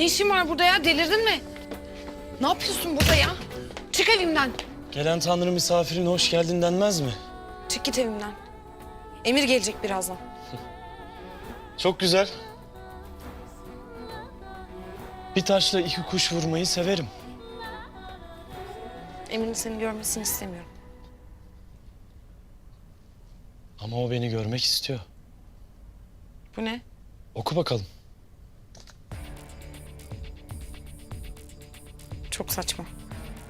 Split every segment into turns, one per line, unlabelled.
Ne işin var burada ya? Delirdin mi? Ne yapıyorsun burada ya? Çık evimden.
Gelen Tanrı misafirine hoş geldin denmez mi?
Çık git evimden. Emir gelecek birazdan.
Çok güzel. Bir taşla iki kuş vurmayı severim.
Emir'in seni görmesini istemiyorum.
Ama o beni görmek istiyor.
Bu ne?
Oku bakalım.
Çok saçma.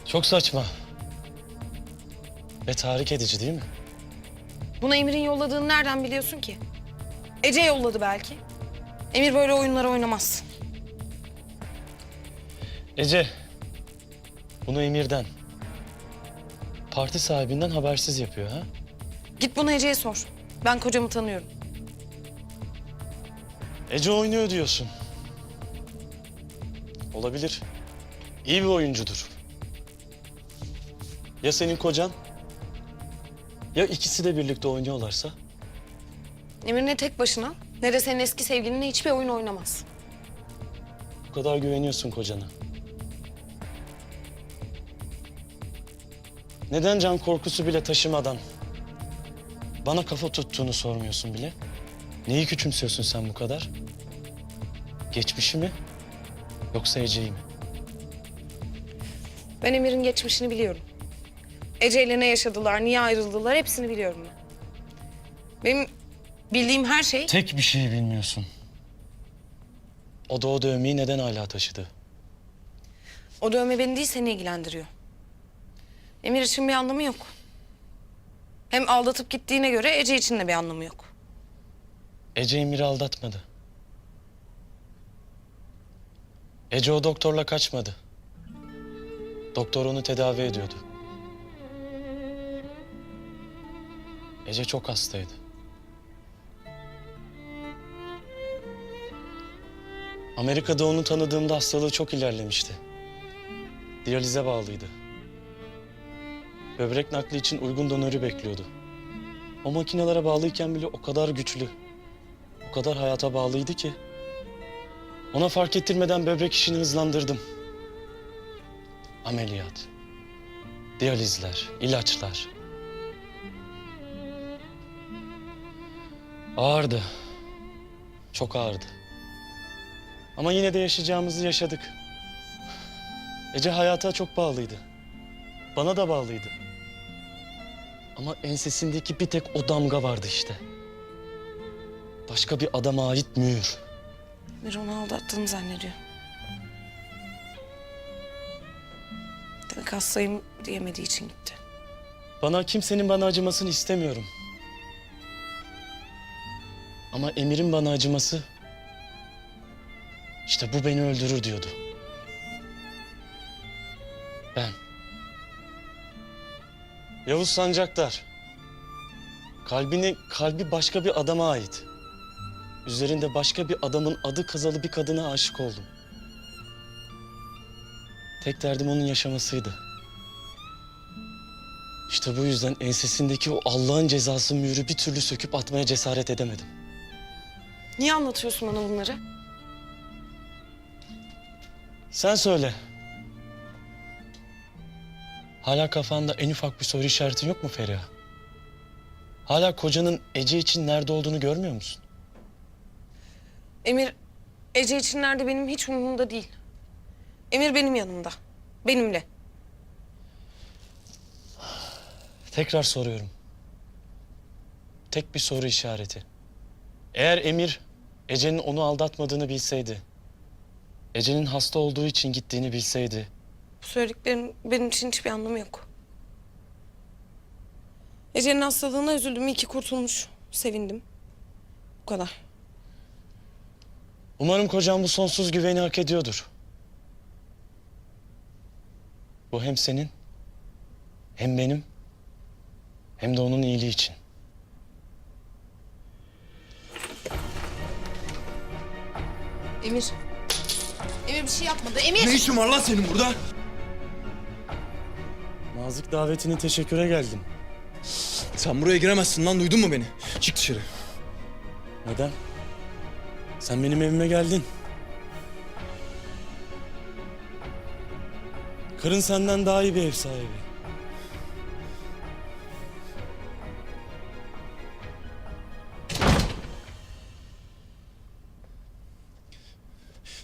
Çok saçma. Ve tahrik edici değil mi?
Buna Emir'in yolladığını nereden biliyorsun ki? Ece yolladı belki. Emir böyle oyunlara oynamaz.
Ece, bunu Emir'den, parti sahibinden habersiz yapıyor ha?
Git bunu Ece'ye sor. Ben kocamı tanıyorum.
Ece oynuyor diyorsun. Olabilir. İyi bir oyuncudur. Ya senin kocan? Ya ikisi de birlikte oynuyorlarsa?
Emir ne tek başına ne de senin eski sevgilinle hiçbir oyun oynamaz.
Bu kadar güveniyorsun kocana. Neden can korkusu bile taşımadan bana kafa tuttuğunu sormuyorsun bile? Neyi küçümsüyorsun sen bu kadar? Geçmişi mi? Yoksa Ece'yi mi?
Ben Emir'in geçmişini biliyorum. Ece ile ne yaşadılar, niye ayrıldılar hepsini biliyorum ben. Benim bildiğim her şey
Tek bir şey bilmiyorsun. O da o dövmeyi neden hala taşıdı?
o dövme beni değil seni ilgilendiriyor. Emir için bir anlamı yok. Hem aldatıp gittiğine göre Ece için de bir anlamı yok.
Ece Emir'i aldatmadı. Ece o doktorla kaçmadı. Doktor onu tedavi ediyordu. Ece çok hastaydı. Amerika'da onu tanıdığımda hastalığı çok ilerlemişti. Diyalize bağlıydı. Böbrek nakli için uygun donörü bekliyordu. O makinelere bağlıyken bile o kadar güçlü, o kadar hayata bağlıydı ki. Ona fark ettirmeden böbrek işini hızlandırdım. Ameliyat, diyalizler, ilaçlar. Ağırdı. Çok ağırdı. Ama yine de yaşayacağımızı yaşadık. Ece hayata çok bağlıydı. Bana da bağlıydı. Ama ensesindeki bir tek o damga vardı işte. Başka bir adama ait mühür.
Emir onu aldattığını zannediyor. Demek hastayım diyemediği için gitti.
Bana kimsenin bana acımasını istemiyorum. Ama Emir'in bana acıması işte bu beni öldürür diyordu. Ben. Yavuz Sancaktar. Kalbini kalbi başka bir adama ait. Üzerinde başka bir adamın adı kazalı bir kadına aşık oldum. Tek derdim onun yaşamasıydı. İşte bu yüzden ensesindeki o Allah'ın cezası mührü bir türlü söküp atmaya cesaret edemedim.
Niye anlatıyorsun bana bunları?
Sen söyle. Hala kafanda en ufak bir soru işaretin yok mu Feriha? Hala kocanın Ece için nerede olduğunu görmüyor musun?
Emir, Ece için nerede benim hiç umurumda değil. Emir benim yanımda. Benimle.
Tekrar soruyorum. Tek bir soru işareti. Eğer Emir Ece'nin onu aldatmadığını bilseydi, Ece'nin hasta olduğu için gittiğini bilseydi,
Bu söylediklerim benim için hiçbir anlamı yok. Ece'nin hastalığına üzüldüm. İyi ki kurtulmuş. Sevindim. Bu kadar.
umarım kocam bu sonsuz güveni hak ediyordur. Bu hem senin, hem benim, hem de onun iyiliği için.
Emir. Emir bir şey yapmadı. Emir!
Ne işin var lan senin burada?
Nazik davetini teşekküre geldim.
Sen buraya giremezsin lan duydun mu beni? Çık dışarı.
Neden? Sen benim evime geldin. Karın senden daha iyi bir ev sahibi.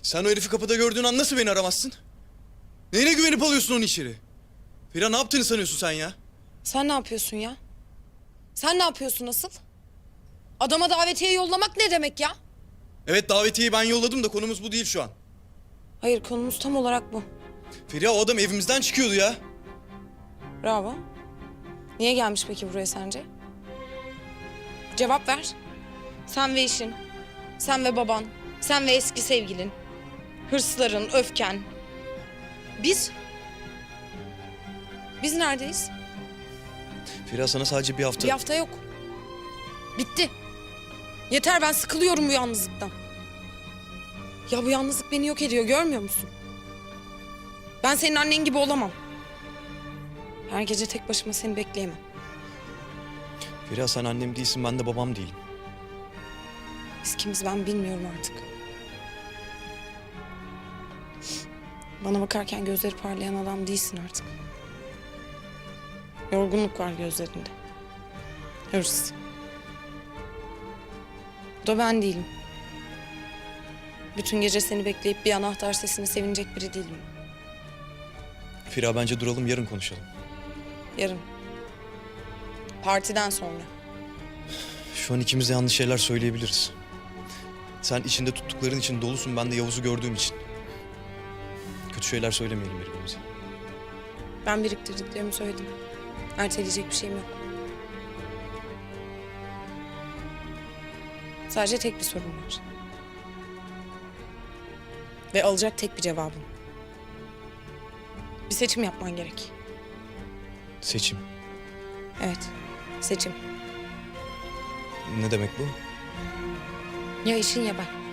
Sen o herifi kapıda gördüğün an nasıl beni aramazsın? Neyine güvenip alıyorsun onu içeri? Feriha ne yaptığını sanıyorsun sen ya?
Sen ne yapıyorsun ya? Sen ne yapıyorsun asıl? Adama davetiye yollamak ne demek ya?
Evet davetiyeyi ben yolladım da konumuz bu değil şu an.
Hayır konumuz tam olarak bu.
Feriha o adam evimizden çıkıyordu ya.
Bravo. Niye gelmiş peki buraya sence? Cevap ver. Sen ve işin, sen ve baban, sen ve eski sevgilin, hırsların, öfken. Biz? Biz neredeyiz?
Feriha sana sadece bir hafta...
Bir hafta yok. Bitti. Yeter ben sıkılıyorum bu yalnızlıktan. Ya bu yalnızlık beni yok ediyor görmüyor musun? Ben senin annen gibi olamam. Her gece tek başıma seni bekleyemem.
Feriha sen annem değilsin ben de babam değilim.
Biz kimiz ben bilmiyorum artık. Bana bakarken gözleri parlayan adam değilsin artık. Yorgunluk var gözlerinde. Hırs. Bu da ben değilim. Bütün gece seni bekleyip bir anahtar sesine sevinecek biri değilim.
Feriha bence duralım yarın konuşalım.
Yarın. Partiden sonra.
Şu an ikimiz de yanlış şeyler söyleyebiliriz. Sen içinde tuttukların için dolusun ben de Yavuz'u gördüğüm için. Kötü şeyler söylemeyelim birbirimize.
Ben biriktirdiklerimi söyledim. Erteleyecek bir şeyim yok. Sadece tek bir sorun var. Ve alacak tek bir cevabım. Bir seçim yapman gerek.
Seçim.
Evet, seçim.
Ne demek bu?
Ya işin ya ben.